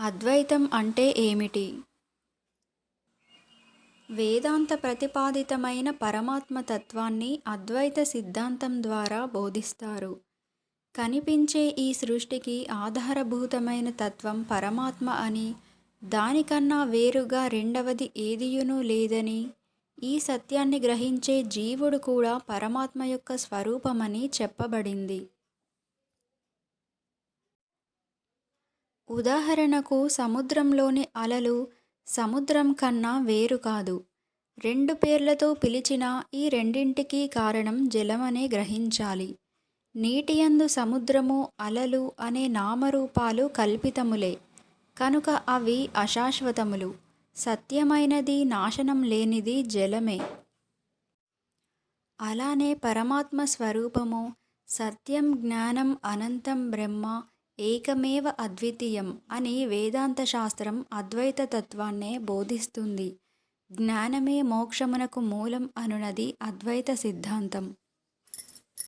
అద్వైతం అంటే ఏమిటి? వేదాంత ప్రతిపాదితమైన పరమాత్మ తత్వాన్ని అద్వైత సిద్ధాంతం ద్వారా బోధిస్తారు. కనిపించే ఈ సృష్టికి ఆధారభూతమైన తత్వం పరమాత్మ అని దానికన్నా వేరుగా రెండవది ఏదియునూ లేదని ఈ సత్యాన్ని గ్రహించే జీవుడు కూడా పరమాత్మ యొక్క స్వరూపమని చెప్పబడింది. ఉదాహరణకు సముద్రంలోని అలలు సముద్రం కన్నా వేరు కాదు. రెండు పేర్లతో పిలిచిన ఈ రెండింటికీ కారణం జలమనే గ్రహించాలి. నీటియందు సముద్రము అలలు అనే నామరూపాలు కల్పితములే. కనుక అవి అశాశ్వతములు. సత్యమైనది నాశనం లేనిది జలమే. అలానే పరమాత్మ స్వరూపము సత్యం జ్ఞానం అనంతం బ్రహ్మ ఏకమేవ అద్వితీయం అని వేదాంత శాస్త్రం అద్వైత తత్వాన్నే బోధిస్తుంది. జ్ఞానమే మోక్షమునకు మూలం అనునది అద్వైత సిద్ధాంతం.